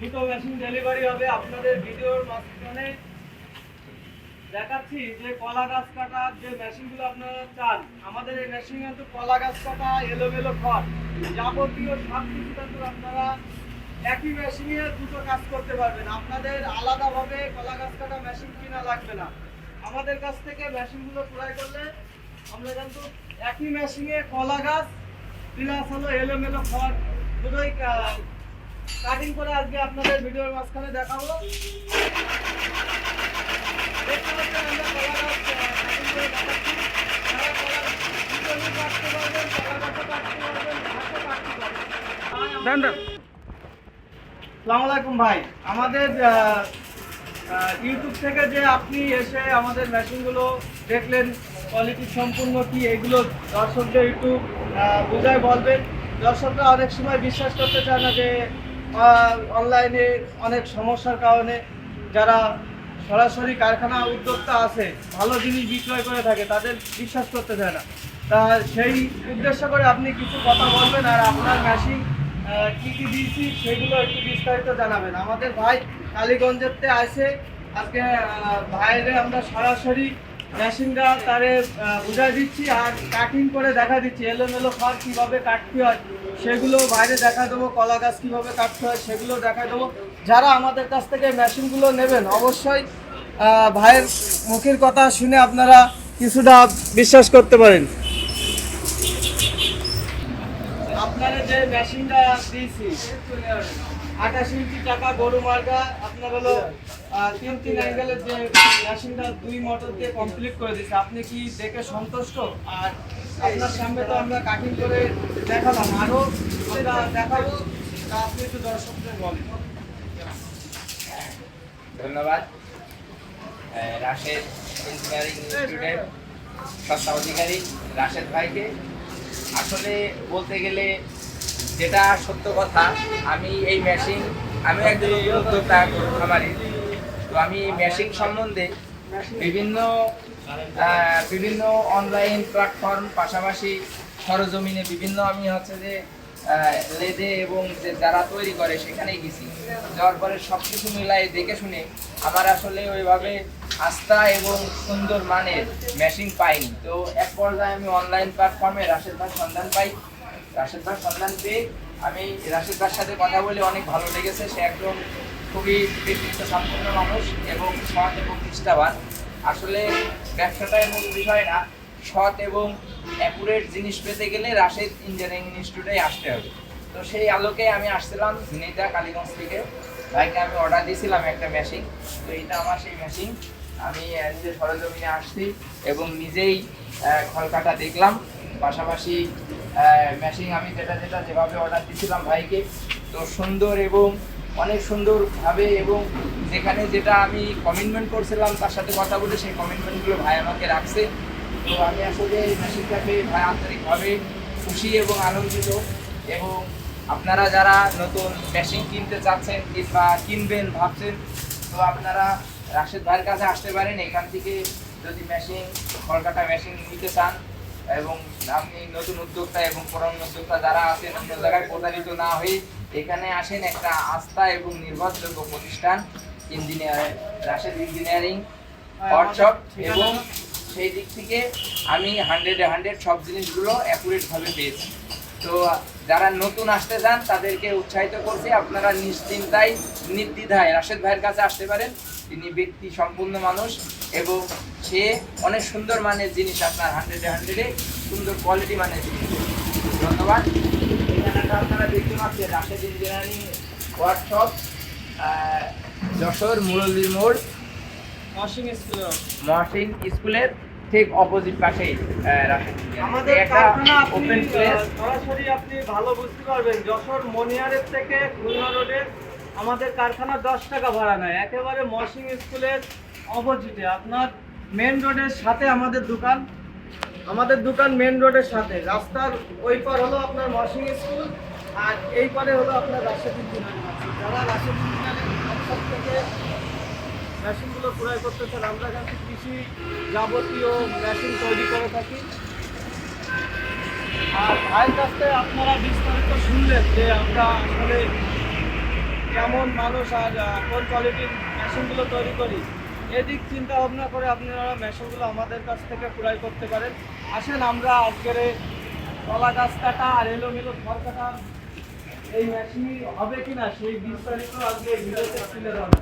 দুটো machine delivery হবে। আপনাদের ভিডিওর মাঝখানে দেখাচ্ছি যে কলা গাছ কাটার যে মেশিনগুলো আপনারা চান। আমাদের এই মেশিন কিন্তু কলা গাছ কাটা, এলোমেলো খড় যাবতীয় সব কিছু কিন্তু আপনারা একই মেশিনে দুটো কাজ করতে পারবেন। আপনাদের আলাদাভাবে কলা গাছ কাটা মেশিন কিনা লাগবে না। আমাদের কাছ থেকে মেশিনগুলো ক্রয় করলে আমরা কিন্তু একই মেশিনে কলা গাছ প্লাস হলো এলোমেলো খড় দুটোই কাটিং করে আজকে আপনাদের ভিডিওর মাঝখানে দেখাবো। দেখতে পাচ্ছেন আমরা কলা কাটিং করে দেখাচ্ছি। যারা কলা দুটোই কাটতে পারবেন কলা কাটতে পারবেন ঘাসও কাটতে পারবেন। দেন দেন। সালাম আলাইকুম ভাই। আমাদের ইউটিউব থেকে যে আপনি এসে আমাদের মেশিনগুলো দেখলেন কোয়ালিটি সম্পূর্ণ কি এগুলো দর্শকদের একটু বোঝায় বলবেন। দর্শকরা অনেক সময় বিশ্বাস করতে চায় না যে অনলাইনে অনেক সমস্যার কারণে যারা সরাসরি কারখানা উদ্যোক্তা আছে, ভালো জিনিস বিক্রয় করে থাকে, তাদের বিশ্বাস করতে চায় না। তা সেই উদ্দেশ্য করে আপনি কিছু কথা বলবেন আর আপনার মেশিন কী কি দিয়েছি সেগুলো একটু বিস্তারিত জানাবেন। আমাদের ভাই কালীগঞ্জেরতে আসে আজকে ভাইরে আমরা সরাসরি মেশিনটা তারে বুঝাই দিচ্ছি আর কাটিং করে দেখা দিচ্ছি। এলোমেলো খড় কীভাবে কাটতে হয় সেগুলো বাইরে দেখা দেবো, কলা গাছ কীভাবে কাটতে হয় সেগুলো দেখা দেবো। যারা আমাদের কাছ থেকে মেশিনগুলো নেবেন, অবশ্যই ভাইয়ের মুখের কথা শুনে আপনারা কিছুটা বিশ্বাস করতে পারেন। আপনারা যে মেশিনটা দিয়েছি আঠাশ ইঞ্চি টাকা গরু মার্কা, আপনার হলো তিন তিন অ্যাঙ্গেলের যে মেশিনটা দুই মোটর দিয়ে কমপ্লিট করে দিচ্ছে আপনি কি দেখে সন্তুষ্ট? আর আপনার সামনে তো আমরা কাটিং করে দেখালাম। আরও দেখাবো, তা আপনি একটু দর্শকদের বলেন। ধন্যবাদ। রাশেদ ইঞ্জিনিয়ারিং ইনস্টিটিউটের সত্তা অধিকারী রাশেদ ভাইকে। আসলে বলতে গেলে যেটা সত্য কথা, আমি এই মেশিন আমি একজন উদ্যোক্তা খামারি। তো আমি মেশিন সম্বন্ধে বিভিন্ন বিভিন্ন অনলাইন প্ল্যাটফর্ম পাশাপাশি সরজমিনে বিভিন্ন আমি হচ্ছে যে লেদে এবং যে যারা তৈরি করে সেখানেই গেছি। যাওয়ার পরে সব কিছু মিলাই দেখে শুনে আমার আসলে ওইভাবে আস্থা এবং সুন্দর মানের মেশিন পাইনি। তো এক পর্যায়ে আমি অনলাইন প্ল্যাটফর্মে রাশেদ ভাই সন্ধান পাই। রাশেদ ভাই, সন্ধান পেয়ে আমি রাশেদ ভাইয়ের সাথে কথা বলে অনেক ভালো লেগেছে। সে একজন খুবই ব্যক্তিত্ব সম্পন্ন মানুষ এবং সৎ এবং নিষ্ঠাবান। আসলে ব্যবসাটাই মূল বিষয় না, সৎ এবং অ্যাকুরেট জিনিস পেতে গেলে রাশেদ ইঞ্জিনিয়ারিং ইনস্টিটিউটে আসতে হবে। তো সেই আলোকে আমি আসছিলাম ঝিনাইদা, কালীগঞ্জ থেকে। ভাইকে আমি অর্ডার দিয়েছিলাম একটা মেশিন তো এটা আমার সেই মেশিন আমি নিজে সরজমিনে আসছি এবং নিজেই খলকাটা দেখলাম। পাশাপাশি মেশিন আমি যেটা যেটা যেভাবে অর্ডার দিয়েছিলাম ভাইকে, তো সুন্দর এবং অনেক সুন্দরভাবে এবং যেখানে যেটা আমি কমিটমেন্ট করছিলাম তার সাথে কথা বলে সেই কমিটমেন্টগুলো ভাই আমাকে রাখছে। তো আমি আসলে মেশিনটাকে ভাই আন্তরিকভাবে খুশি এবং আনন্দিত এবং আপনারা যারা নতুন মেশিন কিনতে চাচ্ছেন কিংবা কিনবেন ভাবছেন, তো আপনারা রাশেদ ভাইয়ের কাছে আসতে পারেন। এখান থেকে যদি মেশিন কলকাতা মেশিন নিতে চান এবং আপনি নতুন উদ্যোক্তা এবং পুরানো উদ্যোক্তা যারা আছেন অন্য জায়গায় প্রতারিত না হয়ে এখানে আসেন একটা আস্থা এবং নির্ভরযোগ্য প্রতিষ্ঠান ইঞ্জিনিয়ার রাশেদ ইঞ্জিনিয়ারিং ওয়ার্কশপ এবং সেই দিক থেকে আমি হান্ড্রেডে হান্ড্রেড সব জিনিসগুলো অ্যাকুরেটভাবে পেয়েছি। তো যারা নতুন আসতে চান তাদেরকে উৎসাহিত করছি আপনারা নিশ্চিন্তায় নির্দ্বিধায় রাশেদ ভাইয়ের কাছে আসতে পারেন। তিনি ব্যক্তি সম্পূর্ণ মানুষ এবং সে অনেক সুন্দর মানের জিনিস আপনার হান্ড্রেডে হান্ড্রেডে সুন্দর কোয়ালিটি মানের জিনিস। ধন্যবাদ। এখানটা আপনারা দেখতে পাচ্ছেন রাশেদ ইঞ্জিনিয়ারিং ওয়ার্কশপ যশোর মুরল্লির মোড়। মহাসিং স্কুলের ঠিক অপোজিট পাশেই রাশেদ। আমাদের কারখানা আপনি সরাসরি আপনি ভালো বুঝতে পারবেন যশোর মনিয়ারের থেকে খুলনা রোডে আমাদের কারখানা দশ টাকা ভাড়া নেয়। একেবারে মশিং স্কুলের অপোজিটে আপনার মেন রোডের সাথে আমাদের দোকান। আমাদের দোকান মেন রোডের সাথে। রাস্তার ওই পার হলো আপনার মশিং স্কুল আর এই পারে হলো আপনার রাশেদ ইঞ্জিনিয়ারিং যারা রাশেদ ইঞ্জিনিয়ারিং ওয়ার্কশপ থেকে মেশিনগুলো ক্রয় করতে চান আমরা কিন্তু কৃষি যাবতীয় মেশিন তৈরি করে থাকি। আর ভাইয়ের কাছ আপনারা বিস্তারিত শুনলেন যে আমরা আসলে কেমন মানুষ আর কোন কোয়ালিটির মেশিনগুলো তৈরি করি, এদিক চিন্তা ভাবনা করে আপনারা মেশিনগুলো আমাদের কাছ থেকে ক্রয় করতে পারেন। আসেন আমরা আজকের কলা গাছ কাটা আর এলোমেলো ঘর কাটা, এই মেশিনই হবে কিনা সেই বিস্তারিত আজকে ভিডিওতে তুলে ধরবো।